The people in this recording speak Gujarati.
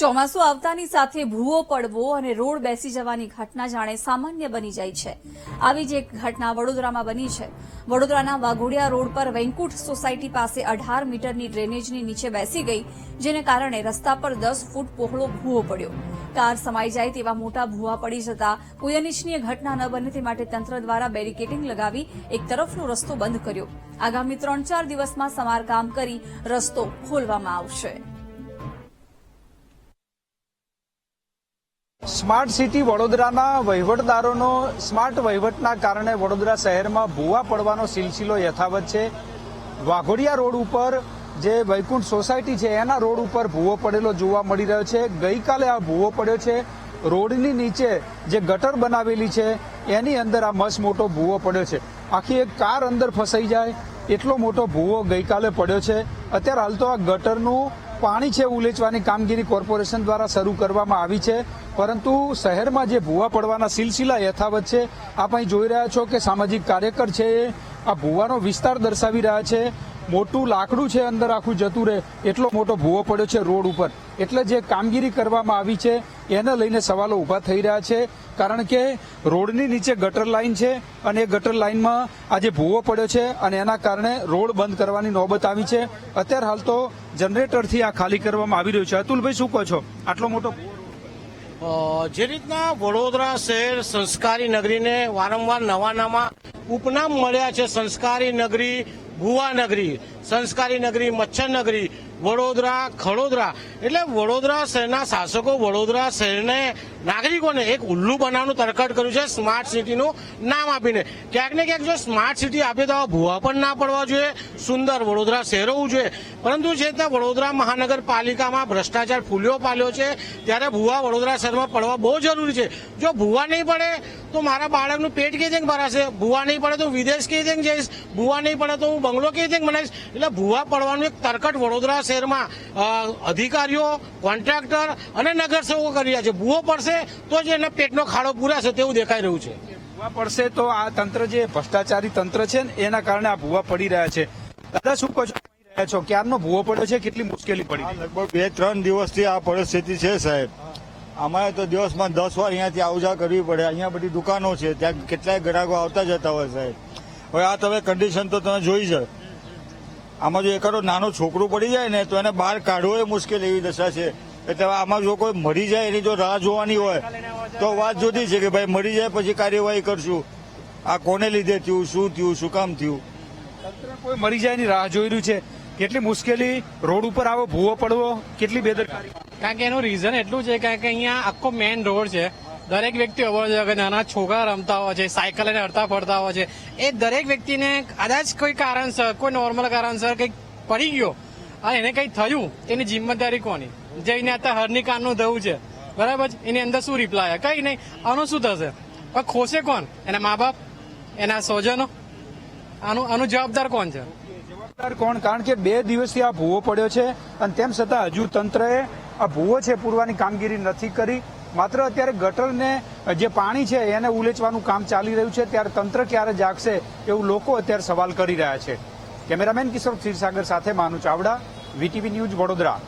ચોમાસું આવતાની સાથે ભૂવો પડવો અને રોડ બેસી જવાની ઘટના જાણે સામાન્ય બની જાય છે. આવી જ એક ઘટના વડોદરામાં બની છે. વડોદરાના વાઘોડિયા રોડ પર વેંકુટ સોસાયટી પાસે અઢાર મીટરની ડ્રેનેજની નીચે બેસી ગઈ, જેને કારણે રસ્તા પર દસ ફૂટ પહોળો ભૂવો પડ્યો. કાર સમાઈ જાય તેવા મોટા ભૂવા પડી જતા કોઈ અનિચ્છનીય ઘટના ન બને તે માટે તંત્ર દ્વારા બેરિકેડિંગ લગાવી એક તરફનો રસ્તો બંધ કર્યો. આગામી ત્રણ ચાર દિવસમાં સમારકામ કરી રસ્તો ખોલવામાં આવશે. સ્માર્ટ સિટી વડોદરાના વહીવટદારોનો, સ્માર્ટ વહીવટના કારણે વડોદરા શહેરમાં ભૂવા પડવાનો સિલસિલો યથાવત છે. વાઘોડિયા રોડ ઉપર જે વૈકુંઠ સોસાયટી છે, એના રોડ ઉપર ભૂવો પડેલો જોવા મળી રહ્યો છે. ગઈકાલે આ ભૂવો પડ્યો છે. રોડની નીચે જે ગટર બનાવેલી છે, એની અંદર આ મસ્ત મોટો ભૂવો પડ્યો છે. આખી એક કાર અંદર ફસાઈ જાય, એટલો મોટો ભૂવો ગઈકાલે પડ્યો છે. અત્યારે હાલ તો આ ગટરનું પાણી છે ઉલેચવાની કામગીરી કોર્પોરેશન દ્વારા શરૂ કરવામાં આવી છે. પરંતુ શહેરમાં જે ભૂવા પડવાના સિલસિલા યથાવત છે, આપ અહીં જોઈ રહ્યા છો કે સામાજિક કાર્યકર છે એ આ ભૂવાનો વિસ્તાર દર્શાવી રહ્યા છે. મોટું લાકડું છે અંદર આખું જતું રહે, એટલો મોટો ભૂવો પડ્યો છે રોડ ઉપર. એટલે જે કામગીરી કરવામાં આવી છે એને લઈને સવાલો ઊભા થઈ રહ્યા છે. કારણ કે રોડની નીચે ગટર લાઈન છે અને એ ગટર લાઈનમાં આજે ભૂવો પડ્યો છે અને એના કારણે રોડ બંધ કરવાની નોબત આવી છે. અત્યારે હાલ તો જનરેટરથી આ ખાલી કરવામાં આવી રહ્યું છે. અતુલભાઈ, શું કહો છો? આટલો મોટો જે રીતના વડોદરા શહેર સંસ્કારી નગરીને વારંવાર નવા નવા ઉપનામ મળ્યા છે. સંસ્કારી નગરી ભુવા નગરી, સંસ્કારી નગરી, મચ્છર નગરી, વડોદરા, ખડોદરા. એટલે વડોદરા શહેરના શાસકો, વડોદરા શહેરને નાગરિકોને એક ઉલ્લુ બનાવવાનું તરકટ કર્યું છે સ્માર્ટ સિટીનું નામ આપીને. ક્યાંક ને ક્યાંક જો સ્માર્ટ સિટી આપીએ તો ભૂવા પણ ના પડવા જોઈએ, સુંદર વડોદરા શહેર હોવું જોઈએ. પરંતુ જે રીતના વડોદરા મહાનગરપાલિકામાં ભ્રષ્ટાચાર ફૂલ્યો પાલ્યો છે, ત્યારે ભૂવા વડોદરા શહેરમાં પડવા બહુ જરૂરી છે. જો ભૂવા નહીં પડે, તો મારા બાળકનું પેટ રીતે ભરાશે? ભૂવા નહીં પડે તો વિદેશ રીતે જઈશ? ભૂવા નહીં પડે તો હું બંગલો કેવી રીતે બનાવીશ એટલે ભૂવા પડવાનું એક તરકટ વડોદરા શહેરમાં અધિકારીઓ કોન્ટ્રાક્ટર અને નગરસેવકો કરી રહ્યા છે. ભૂવો પડશે તો જ એના પેટનો ખાડો પૂરાશે તેવું દેખાઈ રહ્યું છે. ભૂવા પડશે તો આ તંત્ર જે ભ્રષ્ટાચારી તંત્ર છે ને એના કારણે આ ભૂવા પડી રહ્યા છે. દાદા શું કહો રહ્યા છો. ક્યારનો ભૂવો પડ્યો છે? કેટલી મુશ્કેલી પડી લગભગ બે ત્રણ દિવસથી આ પરિસ્થિતિ છે સાહેબ. અમારે તો દિવસમાં દસ વાર અહીંયાથી આવજા કરવી પડે. અહીંયા બધી દુકાનો છે ત્યાં કેટલાય ગ્રાહકો આવતા જતા હોય સાહેબ. હવે આ તમે કન્ડિશન તો તમે જોઈ છે. આમાં જો એકાદો નાનો છોકરું પડી જાય ને તો એને બહાર કાઢવો એ મુશ્કેલ એવી દશા છે. એટલે આમાં જો કોઈ મરી જાય એની જો રાહ જોવાની હોય તો વાત જુદી છે કે ભાઈ મરી જાય પછી કાર્યવાહી કરશું. આ કોને લીધે થયું શું થયું શું કામ થયું? તંત્ર કોઈ મરી જાયની રાહ જોઈ રહ્યું છે? કેટલી મુશ્કેલી રોડ ઉપર આવો ભૂવો પડવો કેટલી બેદરકારી? કારણ કે એનું રીઝન એટલું છે કારણ કે અહીંયા આખો મેઇન રોડ છે. દરેક વ્યક્તિ અવર જવર નાના છોકરા રમતા હોય છે, સાયકલ લઈને હરતા ફરતા હોય છે. એ દરેક વ્યક્તિને કદાચ કોઈ કારણસર, કોઈ નોર્મલ કારણસર કંઈક પડી ગયો અને એને કંઈ થયું તેની જિમ્મેદારી કોની? જઈને અત્યારે હરની કાનનું ધવું છે. બરાબર? એની અંદર શું રિપ્લાય કઈ નહીં. આનું શું થશે? પણ ખોશે કોણ? એના મા બાપ એના સ્વજનો? આનું આનું જવાબદાર કોણ છે? જવાબદાર કોણ? કારણ કે બે દિવસથી આ ભૂવો પડ્યો છે, અને તેમ છતાં હજુ તંત્રએ આ ભૂવો છે પૂરવાની કામગીરી નથી કરી. માત્ર અત્યારે ગટરને જે પાણી છે એને ઉલેચવાનું કામ ચાલી રહ્યું છે, ત્યારે તંત્ર ક્યારે જાગશે એવું લોકો અત્યારે સવાલ કરી રહ્યા છે. કેમેરામેન કિશોર ક્ષીરસાગર સાથે માનુ ચાવડા, વીટીવી ન્યૂઝ વડોદરા.